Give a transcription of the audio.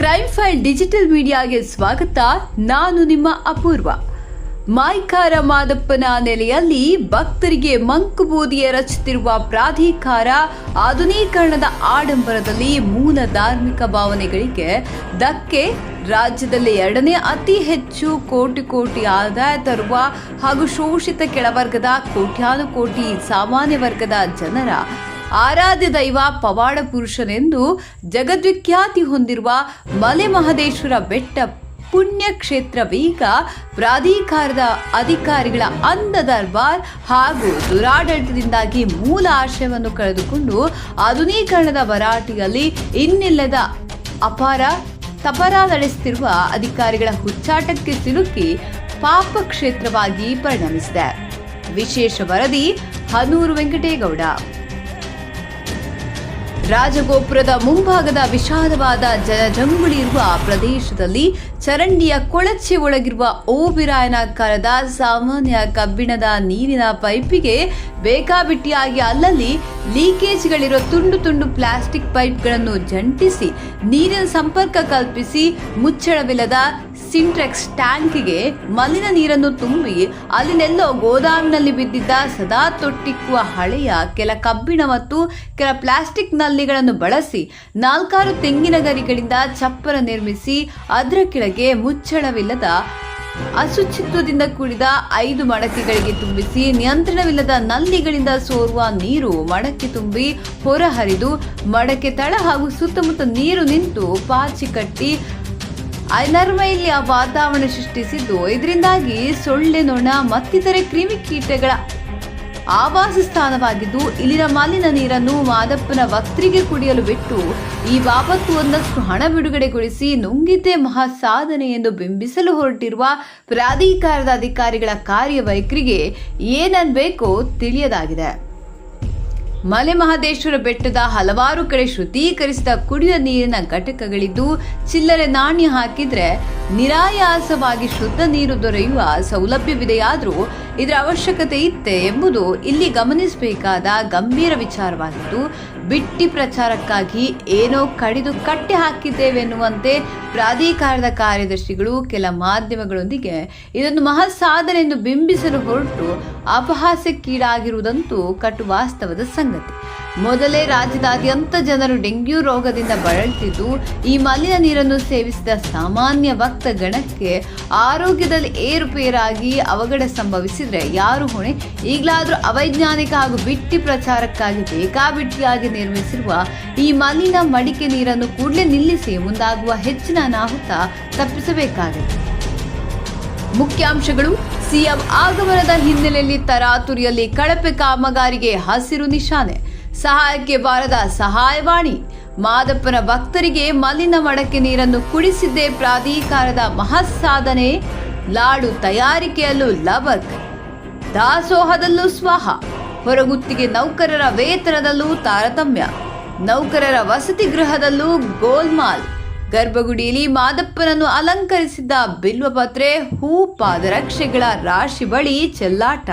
Crime file digital ಮೀಡಿಯಾಗೆ ಸ್ವಾಗತ. ನಾನು ನಿಮ್ಮ ಅಪೂರ್ವ. ಮಾಯ್ಕಾರ ಮಾದಪ್ಪನ ನೆಲೆಯಲ್ಲಿ ಭಕ್ತರಿಗೆ ಮಂಕುಬೂದಿ ರಚಿಸುತ್ತಿರುವ ಪ್ರಾಧಿಕಾರ ಆಧುನೀಕರಣದ ಆಡಂಬರದಲ್ಲಿ ಮೂಲ ಧಾರ್ಮಿಕ ಭಾವನೆಗಳಿಗೆ ಧಕ್ಕೆ ರಾಜ್ಯದಲ್ಲಿ ಎರಡನೇ ಅತಿ ಹೆಚ್ಚು ಕೋಟಿ ಕೋಟಿ ಆದಾಯ ತರುವ ಹಾಗೂ ಶೋಷಿತ ಕೆಳವರ್ಗದ ಕೋಟ್ಯಾನುಕೋಟಿ ಸಾಮಾನ್ಯ ವರ್ಗದ ಜನರ ಆರಾಧ್ಯ ದೈವ ಪವಾಡ ಪುರುಷನೆಂದು ಜಗದ್ವಿಖ್ಯಾತಿ ಹೊಂದಿರುವ ಮಲೆ ಮಹದೇಶ್ವರ ಬೆಟ್ಟ ಪುಣ್ಯಕ್ಷೇತ್ರವೀಗ ಪ್ರಾಧಿಕಾರದ ಅಧಿಕಾರಿಗಳ ಅಂದ ದರ್ಬಾರ್ ಹಾಗೂ ದುರಾಡಳಿತದಿಂದಾಗಿ ಮೂಲ ಆಶಯವನ್ನು ಕಳೆದುಕೊಂಡು ಆಧುನೀಕರಣದ ಭರಾಟೆಯಲ್ಲಿ ಇನ್ನಿಲ್ಲದ ಅಪಾರ ತಪರ ನಡೆಸುತ್ತಿರುವ ಅಧಿಕಾರಿಗಳ ಹುಚ್ಚಾಟಕ್ಕೆ ಸಿಲುಕಿ ಪಾಪ ಕ್ಷೇತ್ರವಾಗಿ ಪರಿಣಮಿಸಿದೆ. ವಿಶೇಷ ವರದಿ ಹನೂರು ವೆಂಕಟೇಗೌಡ. ರಾಜಗೋಪುರದ ಮುಂಭಾಗದ ವಿಶಾಲವಾದ ಜನಜಂಗುಳಿ ಇರುವ ಪ್ರದೇಶದಲ್ಲಿ ಚರಂಡಿಯ ಕೊಳಚೆ ಒಳಗಿರುವ ಓಬಿರಾಯನಾಕಾರದ ಸಾಮಾನ್ಯ ಕಬ್ಬಿಣದ ನೀರಿನ ಪೈಪಿಗೆ ಬೇಕಾಬಿಟ್ಟಿಯಾಗಿ ಅಲ್ಲಲ್ಲಿ ಲೀಕೇಜ್ಗಳಿರೋ ತುಂಡು ತುಂಡು ಪ್ಲಾಸ್ಟಿಕ್ ಪೈಪ್ಗಳನ್ನು ಜಂಟಿಸಿ ನೀರಿನ ಸಂಪರ್ಕ ಕಲ್ಪಿಸಿ ಮುಚ್ಚಳವಿಲ್ಲದ ಸಿಂಟ್ರೆಕ್ಸ್ ಟ್ಯಾಂಕ್ಗೆ ಮಲಿನ ನೀರನ್ನು ತುಂಬಿ ಅಲ್ಲಿನೆಲ್ಲೋ ಗೋದಾಮಿನಲ್ಲಿ ಬಿದ್ದಿದ್ದ ಸದಾ ತೊಟ್ಟಿಕ್ಕುವ ಹಳೆಯ ಕೆಲ ಕಬ್ಬಿಣ ಮತ್ತು ಕೆಲ ಪ್ಲಾಸ್ಟಿಕ್ ನಲ್ಲಿಗಳನ್ನು ಬಳಸಿ ನಾಲ್ಕಾರು ತೆಂಗಿನ ಗರಿಗಳಿಂದ ಚಪ್ಪರ ನಿರ್ಮಿಸಿ ಅದರ ಕೆಳಗೆ ಮುಚ್ಚಳವಿಲ್ಲದ ಅಶುಚಿತ್ವದಿಂದ ಕೂಡಿದ ಐದು ಮಡಕೆಗಳಿಗೆ ತುಂಬಿಸಿ ನಿಯಂತ್ರಣವಿಲ್ಲದ ನಲ್ಲಿಗಳಿಂದ ಸೋರುವ ನೀರು ಮಡಕೆ ತುಂಬಿ ಹೊರಹರಿದು ಮಡಕೆ ತಳ ಹಾಗೂ ಸುತ್ತಮುತ್ತ ನೀರು ನಿಂತು ಪಾಚಿ ಕಟ್ಟಿ ಅನರ್ವೈಲ್ಯ ವಾತಾವರಣ ಸೃಷ್ಟಿಸಿದ್ದು. ಇದರಿಂದಾಗಿ ಸೊಳ್ಳೆ, ನೊಣ, ಮತ್ತಿತರೆ ಕ್ರಿಮಿಕೀಟಗಳ ಆವಾಸ ಸ್ಥಾನವಾಗಿದ್ದು, ಇಲ್ಲಿನ ಮಾಲಿನ ನೀರನ್ನು ಮಾದಪ್ಪನ ಭಕ್ತರಿಗೆ ಕುಡಿಯಲು ಬಿಟ್ಟು, ಈ ಬಾಬತ್ತು ಒಂದಷ್ಟು ಹಣ ಬಿಡುಗಡೆಗೊಳಿಸಿ ನುಂಗಿದ್ದೇ ಮಹಾ ಸಾಧನೆ ಎಂದು ಬಿಂಬಿಸಲು ಹೊರಟಿರುವ ಪ್ರಾಧಿಕಾರದ ಅಧಿಕಾರಿಗಳ ಕಾರ್ಯವೈಖರಿಗೆ ಏನನ್ಬೇಕು ತಿಳಿಯದಾಗಿದೆ. ಮಲೆ ಮಹದೇಶ್ವರ ಬೆಟ್ಟದ ಹಲವಾರು ಕಡೆ ಶುದ್ಧೀಕರಿಸಿದ ಕುಡಿಯುವ ನೀರಿನ ಘಟಕಗಳಿದ್ದು, ಚಿಲ್ಲರೆ ನಾಣ್ಯ ಹಾಕಿದ್ರೆ ನಿರಾಯಾಸವಾಗಿ ಶುದ್ಧ ನೀರು ದೊರೆಯುವ ಸೌಲಭ್ಯವಿದೆಯಾದರೂ ಇದರ ಅವಶ್ಯಕತೆ ಇತ್ತೆ ಎಂಬುದು ಇಲ್ಲಿ ಗಮನಿಸಬೇಕಾದ ಗಂಭೀರ ವಿಚಾರವಾಗಿದ್ದು, ಬಿಟ್ಟಿ ಪ್ರಚಾರಕ್ಕಾಗಿ ಏನೋ ಕಡಿದು ಕಟ್ಟೆ ಹಾಕಿದ್ದೇವೆ ಎನ್ನುವಂತೆ ಪ್ರಾಧಿಕಾರದ ಕಾರ್ಯದರ್ಶಿಗಳು ಕೆಲ ಮಾಧ್ಯಮಗಳೊಂದಿಗೆ ಇದೊಂದು ಮಹತ್ ಸಾಧನೆ ಎಂದು ಬಿಂಬಿಸಲು ಹೊರಟು ಅಪಹಾಸ್ಯಕ್ಕೀಡಾಗಿರುವುದಂತೂ ಕಟು ವಾಸ್ತವದ ಸಂಗತಿ ಮೊದಲೇ ರಾಜ್ಯದಾದ್ಯಂತ ಜನರು ಡೆಂಗ್ಯೂ ರೋಗದಿಂದ ಬಳಲ್ತಿದ್ದು, ಈ ಮಲಿನ ನೀರನ್ನು ಸೇವಿಸಿದ ಸಾಮಾನ್ಯ ಭಕ್ತ ಗಣಕ್ಕೆ ಆರೋಗ್ಯದಲ್ಲಿ ಏರುಪೇರಾಗಿ ಅವಘಡ ಸಂಭವಿಸಿದ್ರೆ ಯಾರು ಹೊಣೆ? ಈಗಲಾದರೂ ಅವೈಜ್ಞಾನಿಕ ಹಾಗೂ ಬಿಟ್ಟಿ ಪ್ರಚಾರಕ್ಕಾಗಿ ಬೇಕಾಬಿಟ್ಟಿಯಾಗಿ ನಿರ್ಮಿಸಿರುವ ಈ ಮಲಿನ ಮಡಿಕೆ ನೀರನ್ನು ಕೂಡಲೇ ನಿಲ್ಲಿಸಿ ಮುಂದಾಗುವ ಹೆಚ್ಚಿನ ಅನಾಹುತ ತಪ್ಪಿಸಬೇಕಾಗಿದೆ. ಮುಖ್ಯಾಂಶಗಳು ಸಿಎಂ ಆಗಮನದ ಹಿನ್ನೆಲೆಯಲ್ಲಿ ತರಾತುರಿಯಲ್ಲಿ ಕಳಪೆ ಕಾಮಗಾರಿಗೆ ಹಸಿರು ನಿಶಾನೆ. ಸಹಾಯಕ್ಕೆ ಬಾರದ ಸಹಾಯವಾಣಿ. ಮಾದಪ್ಪನ ಭಕ್ತರಿಗೆ ಮಲಿನ ಮಡಕೆ ನೀರನ್ನು ಕುಡಿಸಿದ್ದೇ ಪ್ರಾಧಿಕಾರದ ಮಹತ್ ಸಾಧನೆ ಲಾಡು ತಯಾರಿಕೆಯಲ್ಲೂ ಲಬಕ್ ದಾಸೋಹದಲ್ಲೂ ಸ್ವಾಹ. ಹೊರಗುತ್ತಿಗೆ ನೌಕರರ ವೇತನದಲ್ಲೂ ತಾರತಮ್ಯ. ನೌಕರರ ವಸತಿ ಗೃಹದಲ್ಲೂ ಗೋಲ್ಮಾಲ್. ಗರ್ಭಗುಡಿಯಲ್ಲಿ ಮಾದಪ್ಪನನ್ನು ಅಲಂಕರಿಸಿದ್ದ ಬಿಲ್ವಪತ್ರೆ ಹೂ ಪಾದರಕ್ಷೆಗಳ ರಾಶಿ ಬಳಿ ಚೆಲ್ಲಾಟ.